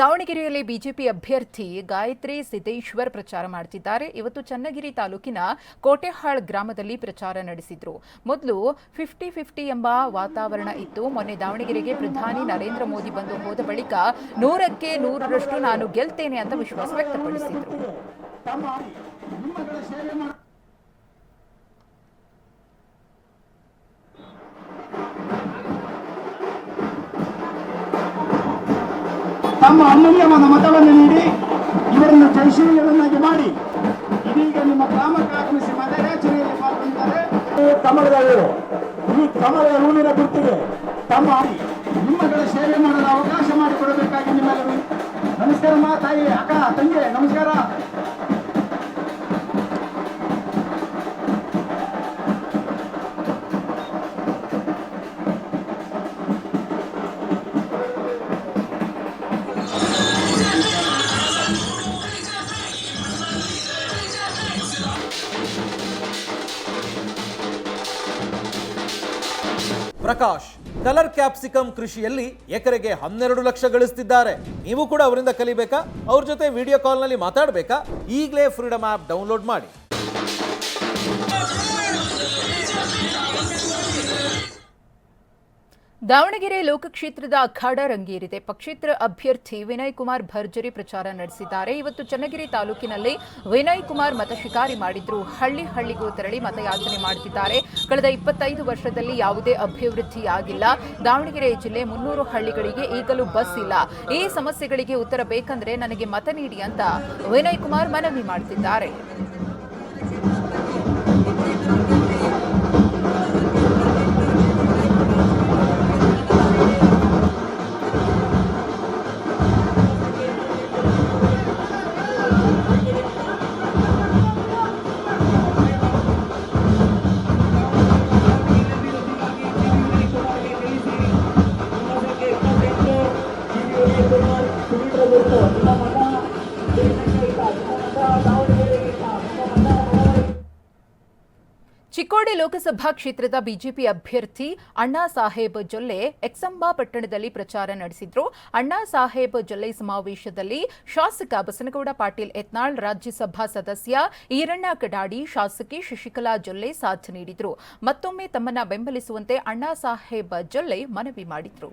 ದಾವಣಗೆರೆಯಲ್ಲಿ ಬಿಜೆಪಿ ಅಭ್ಯರ್ಥಿ ಗಾಯತ್ರಿ ಸಿದ್ದೇಶ್ವರ್ ಪ್ರಚಾರ ಮಾಡ್ತಿದ್ದಾರೆ. ಇವತ್ತು ಚನ್ನಗಿರಿ ತಾಲೂಕಿನ ಕೋಟೆಹಾಳ್ ಗ್ರಾಮದಲ್ಲಿ ಪ್ರಚಾರ ನಡೆಸಿದ್ರು. ಮೊದಲು ಫಿಫ್ಟಿ ಫಿಫ್ಟಿ ಎಂಬ ವಾತಾವರಣ ಇತ್ತು. ಮೊನ್ನೆ ದಾವಣಗೆರೆಗೆ ಪ್ರಧಾನಿ ನರೇಂದ್ರ ಮೋದಿ ಬಂದು ಹೋದ ಬಳಿಕ ನೂರಕ್ಕೆ ನೂರರಷ್ಟು ನಾನು ಗೆಲ್ತೇನೆ ಅಂತ ವಿಶ್ವಾಸ ವ್ಯಕ್ತಪಡಿಸಿದ್ರು. ತಮ್ಮ ಸೇವೆ ಅಮೂಲ್ಯವಾದ ಮತವನ್ನು ನೀಡಿ ಇವರನ್ನು ಜಯಶೀಲರನ್ನಾಗಿ ಮಾಡಿ ಇದೀಗ ನಿಮ್ಮ ಗ್ರಾಮಕ್ಕೆ ಆಗಮಿಸಿ ಮತಯಾಚನೆಯಲ್ಲಿ ಪಾಲ್ಗೊಂಡಿದ್ದಾರೆ. ಕಮಲದ ಊರು ಈ ಕಮಲದ ಊರಿನ ಗುರುತಿಗೆ ತಮ್ಮ ನಿಮ್ಮಗಳ ಸೇವೆ ಮಾಡಲು ಅವಕಾಶ ಮಾಡಿಕೊಡಬೇಕಾಗಿ ನಿಮ್ಮೆಲ್ಲರೂ ನಮಸ್ಕಾರಮ್ಮ ತಾಯಿ ಅಕ್ಕ ತಂಗಿ ನಮಸ್ಕಾರ. ಪ್ರಕಾಶ್, ಕಲರ್ ಕ್ಯಾಪ್ಸಿಕಮ್ ಕೃಷಿಯಲ್ಲಿ ಎಕರೆಗೆ ಹನ್ನೆರಡು ಲಕ್ಷ ಗಳಿಸ್ತಿದ್ದಾರೆ. ನೀವು ಕೂಡ ಅವರಿಂದ ಕಲಿಬೇಕಾ? ಅವ್ರ ಜೊತೆ ವಿಡಿಯೋ ಕಾಲ್ನಲ್ಲಿ ಮಾತಾಡಬೇಕಾ? ಈಗಲೇ ಫ್ರೀಡಮ್ ಆ್ಯಪ್ ಡೌನ್ಲೋಡ್ ಮಾಡಿ. ದಾವಣಗೆರೆ ಲೋಕಕ್ಷೇತ್ರದ ಅಖಾಡ ರಂಗೇರಿದೆ. ಪಕ್ಷೇತರ ಅಭ್ಯರ್ಥಿ ವಿನಯ್ ಕುಮಾರ್ ಭರ್ಜರಿ ಪ್ರಚಾರ ನಡೆಸಿದ್ದಾರೆ. ಇವತ್ತು ಚನ್ನಗಿರಿ ತಾಲೂಕಿನಲ್ಲಿ ವಿನಯ್ ಕುಮಾರ್ ಮತ ಶಿಕಾರಿ ಮಾಡಿದ್ರು. ಹಳ್ಳಿ ಹಳ್ಳಿಗೂ ತೆರಳಿ ಮತಯಾಚನೆ ಮಾಡುತ್ತಿದ್ದಾರೆ. ಕಳೆದ ಇಪ್ಪತ್ತೈದು ವರ್ಷದಲ್ಲಿ ಯಾವುದೇ ಅಭಿವೃದ್ಧಿ ಆಗಿಲ್ಲ ದಾವಣಗೆರೆ ಜಿಲ್ಲೆ ಮುನ್ನೂರು ಹಳ್ಳಿಗಳಿಗೆ ಈಗಲೂ ಬಸ್ ಇಲ್ಲ. ಈ ಸಮಸ್ಯೆಗಳಿಗೆ ಉತ್ತರ ಬೇಕಂದ್ರೆ ನನಗೆ ಮತ ನೀಡಿ ಅಂತ ವಿನಯ್ ಕುಮಾರ್ ಮನವಿ ಮಾಡುತ್ತಿದ್ದಾರೆ ಚಿಕ್ಕೋಡಿ ಲೋಕಸಭಾ ಕ್ಷೇತ್ರದ ಬಿಜೆಪಿ ಅಭ್ಯರ್ಥಿ ಅಣ್ಣಾ ಸಾಹೇಬ್ ಜೊಲ್ಲೆ ಎಕ್ಸಂಬಾ ಪಟ್ಟಣದಲ್ಲಿ ಪ್ರಚಾರ ನಡೆಸಿದ್ರು. ಅಣ್ಣಾ ಸಾಹೇಬ್ ಜೊಲ್ಲೆ ಸಮಾವೇಶದಲ್ಲಿ ಶಾಸಕ ಬಸನಗೌಡ ಪಾಟೀಲ್ ಯತ್ನಾಳ್, ರಾಜ್ಯಸಭಾ ಸದಸ್ಯ ಈರಣ್ಣ ಕಡಾಡಿ, ಶಾಸಕಿ ಶಶಿಕಲಾ ಜೊಲ್ಲೆ ಸಾಥ್ ನೀಡಿದ್ರು. ಮತ್ತೊಮ್ಮೆ ತಮ್ಮನ್ನ ಬೆಂಬಲಿಸುವಂತೆ ಅಣ್ಣಾ ಸಾಹೇಬ್ ಜೊಲ್ಲೆ ಮನವಿ ಮಾಡಿದ್ರು.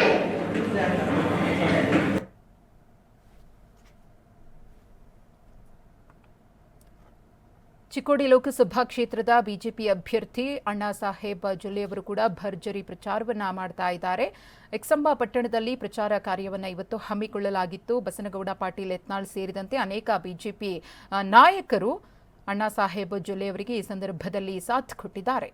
ಚಿಕ್ಕೋಡಿ ಲೋಕಸಭಾ ಕ್ಷೇತ್ರದ ಬಿಜೆಪಿ ಅಭ್ಯರ್ಥಿ ಅಣ್ಣಾ ಸಾಹೇಬ್ ಜೊಲ್ಲೆಯವರು ಕೂಡ ಭರ್ಜರಿ ಪ್ರಚಾರವನ್ನ ಮಾಡ್ತಾ ಇದ್ದಾರೆ. ಎಕ್ಸಂಬಾ ಪಟ್ಟಣದಲ್ಲಿ ಪ್ರಚಾರ ಕಾರ್ಯವನ್ನು ಇವತ್ತು ಹಮ್ಮಿಕೊಳ್ಳಲಾಗಿತ್ತು. ಬಸನಗೌಡ, ಪಾಟೀಲ್, ಯತ್ನಾಳ್ ಸೇರಿದಂತೆ ಅನೇಕ ಬಿಜೆಪಿ ನಾಯಕರು ಅಣ್ಣಾ ಸಾಹೇಬ್ ಜೊಲ್ಲೆಯವರಿಗೆ ಈ ಸಂದರ್ಭದಲ್ಲಿ ಸಾಥ್ ಕೊಟ್ಟಿದ್ದಾರೆ.